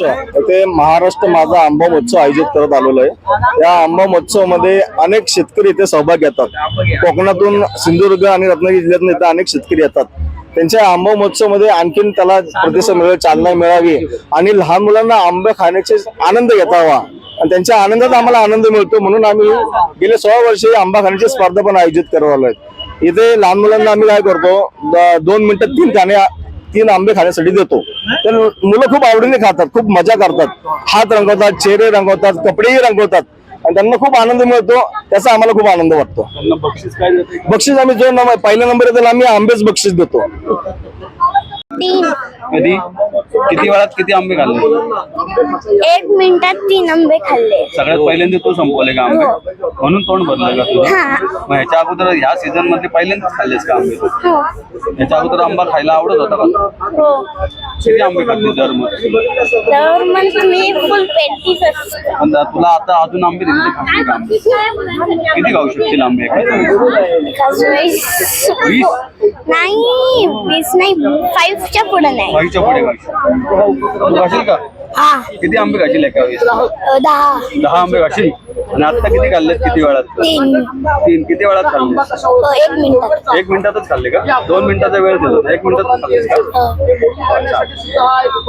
अध्यक्ष येथे महाराष्ट्र माझा आंबा महोत्सव आयोजित करत आलेलो आहे. या आंबा महोत्सवमध्ये अनेक शेतकरी इथे सहभाग घेतात कोकणातून सिंधुदुर्ग आणि रत्नागिरी जिल्ह्यातून इथे अनेक शेतकरी येतात. त्यांच्या आंबा महोत्सवमध्ये आणखीन त्याला प्रतिसाद मिळेल चालना मिळावी आणि लहान मुलांना आंबे खाण्याचे आनंद घेतावा आणि त्यांच्या आनंदात आम्हाला आनंद मिळतो म्हणून आम्ही गेले सोळा वर्षे आंबा खाण्याची स्पर्धा पण आयोजित करत आलो इथे लहान मुलांना आम्ही काय करतो द- दोन मिनिटात तीन खाणे तीन आंबे खाण्यासाठी देतो. तर मुलं खूप आवडीने खातात खूप मजा करतात. हात रंगवतात चेहरे रंगवतात कपडेही रंगवतात. आणि त्यांना खूप आनंद मिळतो त्याचा आम्हाला खूप आनंद वाटतो. त्यांना बक्षीस काय देते बक्षीस आम्ही जो नंबर पहिला नंबर येतो आम्ही आंबेच बक्षीस देतो. कधी? किती वेळात किती आंबे खाल्ले? एक मिनिटात तीन आंबे खाल्ले. सगळ्यात पहिल्यांदा तू संपवले का आंबे? म्हणून तोंड भरलं का हा. मग ह्याच्या अगोदर ह्या सीझनमध्ये पहिल्यांदाच खाल्लेस का आंबे? तू? हो. ह्याच्या अगोदर आंबा खायला आवडत होता का? हो. किती आंबे खाल्ले दर मग मग मी फुल पण तुला आता अजून आंबे दिले खाशील का? किती खाऊ शकतील आंबे? वीस? नाही वीस नाही फाईव्हच्या पुढे नाही. खायच्या पुढे खाशील. तू खाशील का? हा. किती आंबे खाशील एका वेळेस? दहा. दहा आंबे खाशील? आणि आता किती खाल्लेत? किती वेळात? तीन. किती वेळात खाल्ले एक मिनिटात. एक मिनिटातच खाल्ले का? दोन मिनिटाचा वेळ दिला. एक मिनिटात खाल्लेस का? अच्छा.